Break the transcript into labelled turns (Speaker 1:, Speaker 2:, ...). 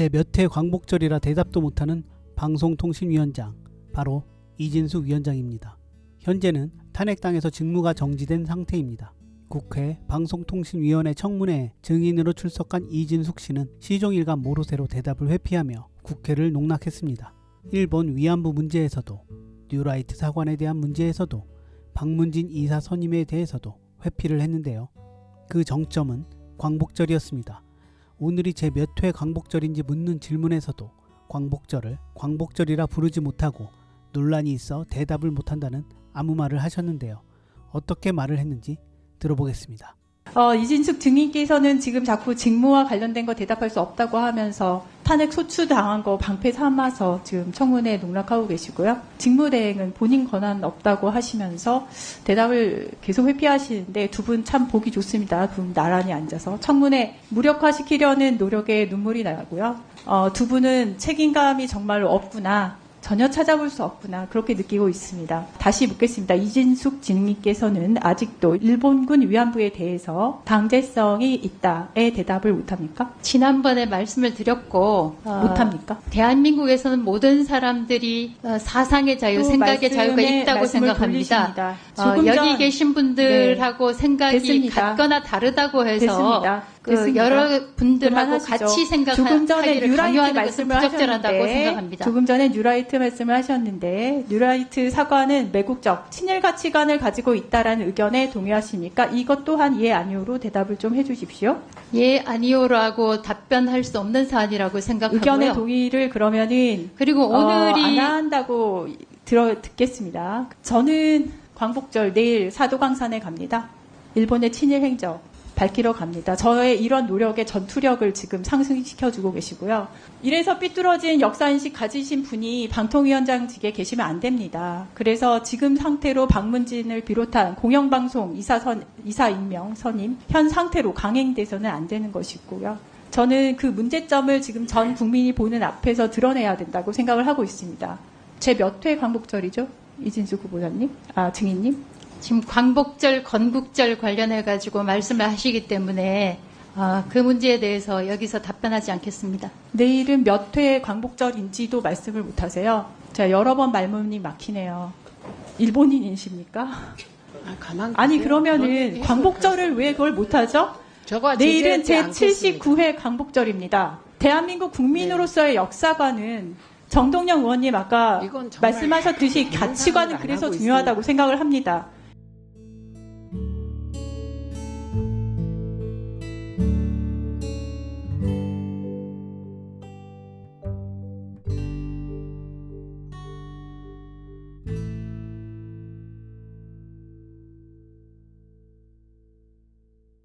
Speaker 1: 제 몇 회 광복절이라 대답도 못하는 방송통신위원장 바로 이진숙 위원장입니다. 현재는 탄핵당해서 직무가 정지된 상태입니다. 국회 방송통신위원회 청문회에 증인으로 출석한 이진숙 씨는 시종일관 모로세로 대답을 회피하며 국회를 농락했습니다. 일본 위안부 문제에서도 뉴라이트 사관에 대한 문제에서도 박문진 이사 선임에 대해서도 회피를 했는데요. 그 정점은 광복절이었습니다. 오늘이 제 몇 회 광복절인지 묻는 질문에서도 광복절을 광복절이라 부르지 못하고 논란이 있어 대답을 못한다는 아무 말을 하셨는데요. 어떻게 말을 했는지 들어보겠습니다.
Speaker 2: 어, 이진숙 증인께서는 지금 자꾸 직무와 관련된 거 대답할 수 없다고 하면서 탄핵 소추당한 거 방패 삼아서 지금 청문회에 농락하고 계시고요. 직무대행은 본인 권한 없다고 하시면서 대답을 계속 회피하시는데 두 분 참 보기 좋습니다. 두 분 나란히 앉아서 청문회 무력화시키려는 노력에 눈물이 나고요. 어, 두 분은 책임감이 정말로 없구나. 전혀 찾아볼 수 없구나 그렇게 느끼고 있습니다. 다시 묻겠습니다. 이진숙 진님께서는 아직도 일본군 위안부에 대해서 강제성이 있다에 대답을 못합니까?
Speaker 3: 지난번에 말씀을 드렸고 어,
Speaker 2: 못합니까?
Speaker 3: 대한민국에서는 모든 사람들이 어, 사상의 자유,
Speaker 2: 또
Speaker 3: 생각의 자유가 있다고 생각합니다. 어, 여기
Speaker 2: 전- 네.
Speaker 3: 계신 분들하고 생각이
Speaker 2: 됐습니다.
Speaker 3: 같거나 다르다고 해서
Speaker 2: 됐습니다.
Speaker 3: 그
Speaker 2: 됐습니다.
Speaker 3: 여러 분들하고. 같이
Speaker 2: 조금 전에
Speaker 3: 생각하기를
Speaker 2: 뉴라이트 말씀을 하셨는데
Speaker 3: 생각합니다.
Speaker 2: 조금 전에 뉴라이트 말씀을 하셨는데 뉴라이트 사관은 매국적 친일 가치관을 가지고 있다라는 의견에 동의하십니까? 이것 또한 예 아니오로 대답을 좀 해주십시오.
Speaker 3: 예 아니오라고 답변할 수 없는 사안이라고 생각하고요.
Speaker 2: 의견의 동의를 그러면은
Speaker 3: 그리고 오늘이
Speaker 2: 어, 안 한다고 들어 듣겠습니다. 저는 광복절 내일 사도광산에 갑니다. 일본의 친일 행적 밝히러 갑니다. 저의 이런 노력의 전투력을 지금 상승시켜주고 계시고요. 이래서 삐뚤어진 역사인식 가지신 분이 방통위원장직에 계시면 안 됩니다. 그래서 지금 상태로 박문진을 비롯한 공영방송 이사선, 이사 임명 선임 현 상태로 강행돼서는 안 되는 것이고요. 저는 그 문제점을 지금 전 국민이 보는 앞에서 드러내야 된다고 생각을 하고 있습니다. 제 몇 회 광복절이죠? 이진수 후보자님? 아, 증인님?
Speaker 3: 지금 광복절, 건국절 관련해 가지고 말씀을 하시기 때문에 아, 그 문제에 대해서 여기서 답변하지 않겠습니다.
Speaker 2: 내일은 몇 회 광복절인지도 말씀을 못 하세요. 제가 여러 번 말문이 막히네요. 일본인이십니까?
Speaker 4: 아, 가만
Speaker 2: 아니,
Speaker 4: 계세요.
Speaker 2: 그러면은
Speaker 4: 뭐,
Speaker 2: 광복절을 왜 그걸 못 하죠?
Speaker 4: 저거
Speaker 2: 내일은 제
Speaker 4: 제재하지 않겠습니다.
Speaker 2: 79회 광복절입니다. 대한민국 국민으로서의 역사관은 정동영 의원님 아까 말씀하셨듯이 가치관은
Speaker 4: 안
Speaker 2: 그래서 중요하다고
Speaker 4: 있습니다.
Speaker 2: 생각을 합니다.